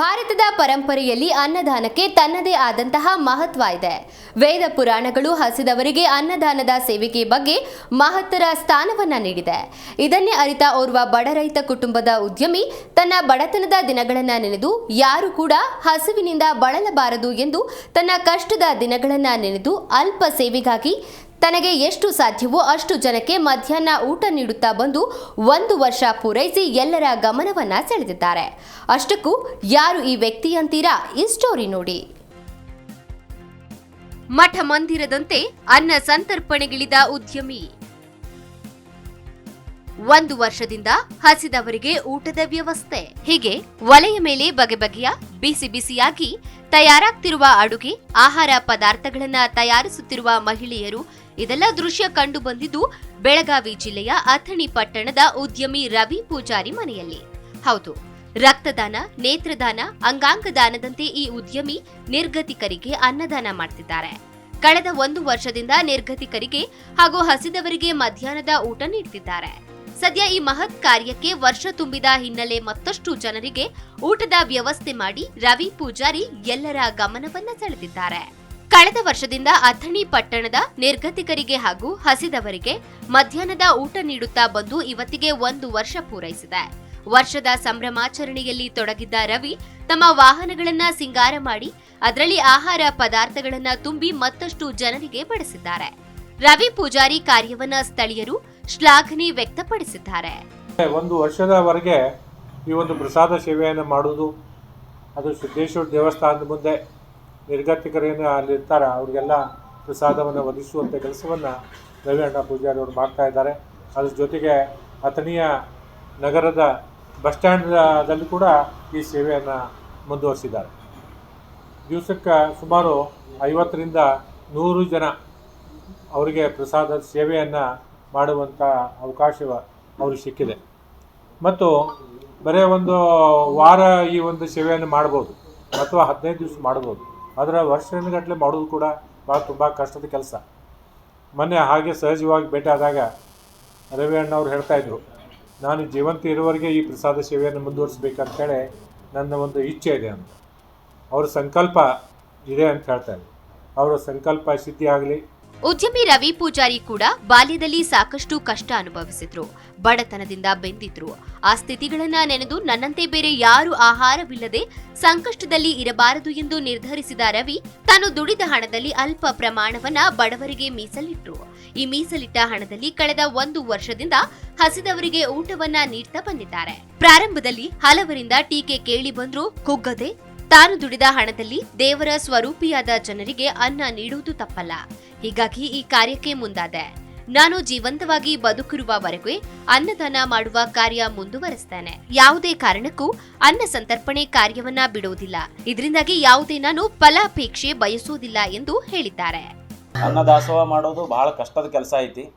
ಭಾರತದ ಪರಂಪರೆಯಲ್ಲಿ ಅನ್ನದಾನಕ್ಕೆ ತನ್ನದೇ ಆದಂತಹ ಮಹತ್ವ ಇದೆ. ವೇದ ಪುರಾಣಗಳು ಹಸಿದವರಿಗೆ ಅನ್ನದಾನದ ಸೇವೆಗೆ ಬಗ್ಗೆ ಮಹತ್ತರ ಸ್ಥಾನವನ್ನ ನೀಡಿದೆ. ಇದನ್ನೇ ಅರಿತ ಓರ್ವ ಬಡ ರೈತ ಕುಟುಂಬದ ಉದ್ಯಮಿ ತನ್ನ ಬಡತನದ ದಿನಗಳನ್ನ ನೆನೆದು ಯಾರು ಕೂಡ ಹಸಿವಿನಿಂದ ಬಳಲಬಾರದು ಎಂದು ತನ್ನ ಕಷ್ಟದ ದಿನಗಳನ್ನ ನೆನೆದು ಅಲ್ಪ ಸೇವೆಗಾಗಿ ತನಗೆ ಎಷ್ಟು ಸಾಧ್ಯವೋ ಅಷ್ಟು ಜನಕ್ಕೆ ಮಧ್ಯಾಹ್ನ ಊಟ ನೀಡುತ್ತಾ ಬಂದು ಒಂದು ವರ್ಷ ಪೂರೈಸಿ ಎಲ್ಲರ ಗಮನವನ್ನ ಸೆಳೆದಿದ್ದಾರೆ. ಅಷ್ಟಕ್ಕೂ ಯಾರು ಈ ವ್ಯಕ್ತಿ ಅಂತೀರಾ? ಈ ಸ್ಟೋರಿ ನೋಡಿ. ಮಠ ಮಂದಿರದಂತೆ ಅನ್ನ ಸಂತರ್ಪಣೆಗಿಳಿದ ಉದ್ಯಮಿ. ಒಂದು ವರ್ಷದಿಂದ ಹಸಿದವರಿಗೆ ಊಟದ ವ್ಯವಸ್ಥೆ. ಹೀಗೆ ಒಲೆಯ ಮೇಲೆ ಬಗೆ ಬಗೆಯ ಬಿಸಿ ಬಿಸಿಯಾಗಿ ತಯಾರಾಗ್ತಿರುವ ಅಡುಗೆ, ಆಹಾರ ಪದಾರ್ಥಗಳನ್ನ ತಯಾರಿಸುತ್ತಿರುವ ಮಹಿಳೆಯರು ಇದೆಲ್ಲ ದೃಶ್ಯ ಕಂಡು ಬಂದಿದ್ದು ಬೆಳಗಾವಿ ಜಿಲ್ಲೆಯ ಅಥಣಿ ಪಟ್ಟಣದ ಉದ್ಯಮಿ ರವಿ ಪೂಜಾರಿ ಮನೆಯಲ್ಲಿ. ಹೌದು, ರಕ್ತದಾನ, ನೇತ್ರದಾನ ಅಂಗಾಂಗ ದಾನದಂತೆ ಈ ಉದ್ಯಮಿ ನಿರ್ಗತಿಕರಿಗೆ ಅನ್ನದಾನ ಮಾಡ್ತಿದ್ದಾರೆ. ಕಳೆದ ಒಂದು ವರ್ಷದಿಂದ ನಿರ್ಗತಿಕರಿಗೆ ಹಾಗೂ ಹಸಿದವರಿಗೆ ಮಧ್ಯಾಹ್ನದ ಊಟ ನೀಡುತ್ತಿದ್ದಾರೆ ಸದ್ಯ ಈ ಮಹತ್ ಕಾರ್ಯಕ್ಕೆ ವರ್ಷ ತುಂಬಿದ ಹಿನ್ನೆಲೆ ಮತ್ತಷ್ಟು ಜನರಿಗೆ ಊಟದ ವ್ಯವಸ್ಥೆ ಮಾಡಿ ರವಿ ಪೂಜಾರಿ ಎಲ್ಲರ ಗಮನವನ್ನ ಸೆಳೆದಿದ್ದಾರೆ. ಕಳೆದ ವರ್ಷದಿಂದ ಅಥಣಿ ಪಟ್ಟಣದ ನಿರ್ಗತಿಕರಿಗೆ ಹಾಗೂ ಹಸಿದವರಿಗೆ ಮಧ್ಯಾಹ್ನದ ಊಟ ನೀಡುತ್ತಾ ಬಂದು ಇವತ್ತಿಗೆ ಒಂದು ವರ್ಷ ಪೂರೈಸಿದೆ. ವರ್ಷದ ಸಂಭ್ರಮಾಚರಣೆಯಲ್ಲಿ ತೊಡಗಿದ್ದ ರವಿ ತಮ್ಮ ವಾಹನಗಳನ್ನ ಸಿಂಗಾರ ಮಾಡಿ, ಅದರಲ್ಲಿ ಆಹಾರ ಪದಾರ್ಥಗಳನ್ನ ತುಂಬಿ ಮತ್ತಷ್ಟು ಜನರಿಗೆ ಬಡಿಸಿದ್ದಾರೆ. ರವಿ ಪೂಜಾರಿ ಕಾರ್ಯವನ್ನ ಸ್ಥಳೀಯರು ಶ್ಲಾಘನೆ ವ್ಯಕ್ತಪಡಿಸಿದ್ದಾರೆ. ಒಂದು ವರ್ಷದವರೆಗೆ ಈ ಒಂದು ಪ್ರಸಾದ ಸೇವೆಯನ್ನು ಮಾಡುವುದು, ಅದು ಸಿದ್ದೇಶ್ವರ ದೇವಸ್ಥಾನದ ಮುಂದೆ ನಿರ್ಗತಿಕರೇನು ಅಲ್ಲಿ ಇರ್ತಾರೆ, ಅವ್ರಿಗೆಲ್ಲ ಪ್ರಸಾದವನ್ನು ಒದಗಿಸುವಂಥ ಕೆಲಸವನ್ನು ಅಣ್ಣ ಪೂಜಾರಿ ಅವರು ಮಾಡ್ತಾ ಇದ್ದಾರೆ. ಅದ್ರ ಜೊತೆಗೆ ಅಥಣಿಯ ನಗರದ ಬಸ್ ಸ್ಟ್ಯಾಂಡದಲ್ಲಿ ಕೂಡ ಈ ಸೇವೆಯನ್ನು ಮುಂದುವರಿಸಿದ್ದಾರೆ. ದಿವಸಕ್ಕೆ ಸುಮಾರು ಐವತ್ತರಿಂದ ನೂರು ಜನ ಅವರಿಗೆ ಪ್ರಸಾದ ಸೇವೆಯನ್ನು ಮಾಡುವಂಥ ಅವಕಾಶ ಅವ್ರಿಗೆ ಸಿಕ್ಕಿದೆ. ಮತ್ತು ಬರೀ ಒಂದು ವಾರ ಈ ಒಂದು ಸೇವೆಯನ್ನು ಮಾಡ್ಬೋದು, ಅಥವಾ ಹದಿನೈದು ದಿವಸ ಮಾಡ್ಬೋದು. ಆದರೆ ವರ್ಷಗಟ್ಟಲೆ ಮಾಡೋದು ಕೂಡ ಭಾಳ ತುಂಬ ಕಷ್ಟದ ಕೆಲಸ. ಮೊನ್ನೆ ಹಾಗೆ ಸಹಜವಾಗಿ ಭೇಟಿ ಆದಾಗ ರವಿ ಅಣ್ಣವ್ರು ಹೇಳ್ತಾಯಿದ್ರು ನಾನು ಜೀವಂತ ಇರುವವರೆಗೆ ಈ ಪ್ರಸಾದ ಸೇವೆಯನ್ನು ಮುಂದುವರಿಸಬೇಕಂತೇಳಿ ನನ್ನ ಒಂದು ಇಚ್ಛೆ ಇದೆ ಅಂತ. ಅವರ ಸಂಕಲ್ಪ ಇದೆ ಅಂತ ಹೇಳ್ತಾರೆ ಅವರ ಸಂಕಲ್ಪ ಸಿದ್ಧಿ ಆಗಲಿ ಉದ್ಯಮಿ ರವಿ ಪೂಜಾರಿ ಕೂಡ ಬಾಲ್ಯದಲ್ಲಿ ಸಾಕಷ್ಟು ಕಷ್ಟ ಅನುಭವಿಸಿದ್ರು. ಬಡತನದಿಂದ ಬೆಂದಿದ್ರು. ಆ ಸ್ಥಿತಿಗಳನ್ನ ನೆನೆದು ನನ್ನಂತೆ ಬೇರೆ ಯಾರು ಆಹಾರವಿಲ್ಲದೆ ಸಂಕಷ್ಟದಲ್ಲಿ ಇರಬಾರದು ಎಂದು ನಿರ್ಧರಿಸಿದ ರವಿ ತಾನು ದುಡಿದ ಹಣದಲ್ಲಿ ಅಲ್ಪ ಪ್ರಮಾಣವನ್ನ ಬಡವರಿಗೆ ಮೀಸಲಿಟ್ರು. ಈ ಮೀಸಲಿಟ್ಟ ಹಣದಲ್ಲಿ ಕಳೆದ ಒಂದು ವರ್ಷದಿಂದ ಹಸಿದವರಿಗೆ ಊಟವನ್ನ ನೀಡ್ತಾ ಬಂದಿದ್ದಾರೆ. ಪ್ರಾರಂಭದಲ್ಲಿ ಹಲವರಿಂದ ಟೀಕೆ ಕೇಳಿ ಬಂದ್ರು. ಕುಗ್ಗದೆ ತಾನು ದುಡಿದ ಹಣದಲ್ಲಿ ದೇವರ ಸ್ವರೂಪಿಯಾದ ಜನರಿಗೆ ಅನ್ನ ನೀಡುವುದು ತಪ್ಪಲ್ಲ. ಹೀಗಾಗಿ ಈ ಕಾರ್ಯಕ್ಕೆ ಮುಂದಾದೆ. ನಾನು ಜೀವಂತವಾಗಿ ಬದುಕಿರುವವರೆಗೂ ಅನ್ನದಾನ ಮಾಡುವ ಕಾರ್ಯ ಮುಂದುವರೆಸ್ತೇನೆ ಯಾವುದೇ ಕಾರಣಕ್ಕೂ ಅನ್ನ ಸಂತರ್ಪಣೆ ಕಾರ್ಯವನ್ನ ಬಿಡುವುದಿಲ್ಲ. ಇದರಿಂದಾಗಿ ಯಾವುದೇ ನಾನು ಫಲಾಪೇಕ್ಷೆ ಬಯಸುವುದಿಲ್ಲ ಎಂದು ಹೇಳಿದ್ದಾರೆ. ಅನ್ನದಾಸೋಹ ಮಾಡೋದು ಬಹಳ ಕಷ್ಟದ ಕೆಲಸ ಐತಿ.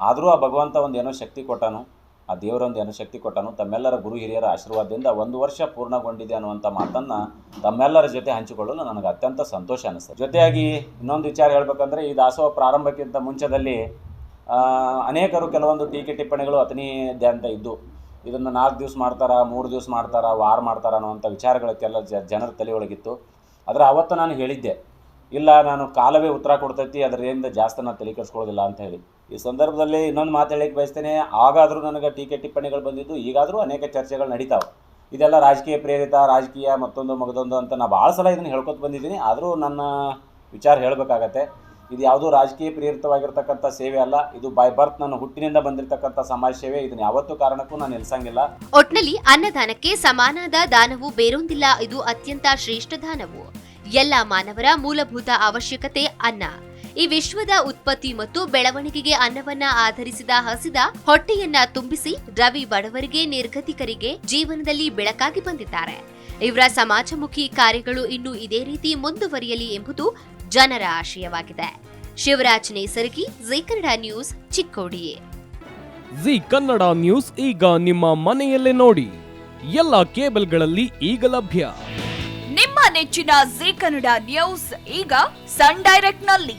ಆದರೂ ಆ ಭಗವಂತ ಒಂದೇನೋ ಶಕ್ತಿ ಕೊಟ್ಟನು. ಆ ದೇವರೊಂದು ಏನು ಶಕ್ತಿ ಕೊಟ್ಟನು. ತಮ್ಮೆಲ್ಲರ ಗುರು ಹಿರಿಯರ ಆಶೀರ್ವಾದದಿಂದ ಒಂದು ವರ್ಷ ಪೂರ್ಣಗೊಂಡಿದೆ ಅನ್ನುವಂಥ ಮಾತನ್ನು ತಮ್ಮೆಲ್ಲರ ಜೊತೆ ಹಂಚಿಕೊಳ್ಳಲು ನನಗೆ ಅತ್ಯಂತ ಸಂತೋಷ ಅನಿಸ್ತದೆ ಜೊತೆಯಾಗಿ ಇನ್ನೊಂದು ವಿಚಾರ ಹೇಳಬೇಕಂದ್ರೆ ಈ ದಾಸೋಹ ಪ್ರಾರಂಭಕ್ಕಿಂತ ಮುಂಚೆದಲ್ಲಿ ಅನೇಕರು ಕೆಲವೊಂದು ಟೀಕೆ ಟಿಪ್ಪಣಿಗಳು ಅತನಿದೆ ಅಂತ ಇದ್ದು, ಇದನ್ನು ನಾಲ್ಕು ದಿವಸ ಮಾಡ್ತಾರ, ಮೂರು ದಿವಸ ಮಾಡ್ತಾರ, ವಾರ ಮಾಡ್ತಾರ ಅನ್ನುವಂಥ ವಿಚಾರಗಳಕ್ಕೆಲ್ಲ ಜ, ಜನರ ತಲೆಯೊಳಗಿತ್ತು ಆದರೆ ಅವತ್ತು ನಾನು ಹೇಳಿದ್ದೆ, ಇಲ್ಲ, ನಾನು ಕಾಲವೇ ಉತ್ತರ ಕೊಡ್ತೈತಿ, ಅದರಿಂದ ಜಾಸ್ತಿ ನಾನು ತಲೆ ಕೆಡಿಸ್ಕೊಳ್ಳೋದಿಲ್ಲ ಅಂತ ಹೇಳಿ. ಈ ಸಂದರ್ಭದಲ್ಲಿ ಇನ್ನೊಂದು ಮಾತು ಹೇಳಕ್ಕೆ ಬಯಸ್ತೇನೆ, ಆಗಾದರೂ ನನಗೆ ಟೀಕೆ ಟಿಪ್ಪಣಿಗಳು ಬಂದಿದ್ದು, ಈಗಾದರೂ ಅನೇಕ ಚರ್ಚೆಗಳು ನಡೀತಾವೆ. ಇದೆಲ್ಲ ರಾಜಕೀಯ ಪ್ರೇರಿತ, ರಾಜಕೀಯ ಮತ್ತೊಂದು ಮಗದೊಂದು ಅಂತ ನಾನು ಭಾಳ ಸಲ ಇದನ್ನು ಹೇಳ್ಕೊತ ಬಂದಿದ್ದೀನಿ. ಆದರೂ ನನ್ನ ವಿಚಾರ ಹೇಳಬೇಕಾಗತ್ತೆ. ಇದು ಯಾವುದೂ ರಾಜಕೀಯ ಪ್ರೇರಿತವಾಗಿರ್ತಕ್ಕಂಥ ಸೇವೆ ಅಲ್ಲ. ಇದು ಬೈ ಬರ್ತ್ ನನ್ನ ಹುಟ್ಟಿನಿಂದ ಬಂದಿರತಕ್ಕಂಥ ಸಮಾಜ ಸೇವೆ. ಇದನ್ನು ಯಾವತ್ತೂ ಕಾರಣಕ್ಕೂ ನಾನು ನಿಲ್ಸಂಗಿಲ್ಲ. ಒಟ್ನಲ್ಲಿ ಅನ್ನದಾನಕ್ಕೆ ಸಮಾನಾದ ದಾನವು ಬೇರೊಂದಿಲ್ಲ. ಇದು ಅತ್ಯಂತ ಶ್ರೇಷ್ಠ ದಾನವು. ಎಲ್ಲ ಮಾನವರ ಮೂಲಭೂತ ಅವಶ್ಯಕತೆ ಅನ್ನ. ಈ ವಿಶ್ವದ ಉತ್ಪತ್ತಿ ಮತ್ತು ಬೆಳವಣಿಗೆಗೆ ಅನ್ನವನ್ನ ಆಧರಿಸಿದ ಹಸಿದ ಹೊಟ್ಟೆಯನ್ನ ತುಂಬಿಸಿ ರವಿ ಬಡವರಿಗೆ ನಿರ್ಗತಿಕರಿಗೆ ಜೀವನದಲ್ಲಿ ಬೆಳಕಾಗಿ ಬಂದಿದ್ದಾರೆ. ಇವರ ಸಮಾಜಮುಖಿ ಕಾರ್ಯಗಳು ಇನ್ನೂ ಇದೇ ರೀತಿ ಮುಂದುವರಿಯಲಿ ಎಂಬುದು ಜನರ ಆಶಯವಾಗಿದೆ. ಶಿವರಾಜ್ ನೇಸರ್ಗಿ ಜಿ ಕನ್ನಡ ನ್ಯೂಸ್ ಚಿಕ್ಕೋಡಿ. ಜಿ ಕನ್ನಡ ನ್ಯೂಸ್ ಈಗ ನಿಮ್ಮ ಮನೆಯಲ್ಲೇ ನೋಡಿ. ಎಲ್ಲ ಕೇಬಲ್ಗಳಲ್ಲಿ ಈಗ ಲಭ್ಯ. ನಿಮ್ಮ ನೆಚ್ಚಿನ ಜಿ ಕನ್ನಡ ನ್ಯೂಸ್ ಈಗ ಸನ್ ಡೈರೆಕ್ಟ್ನಲ್ಲಿ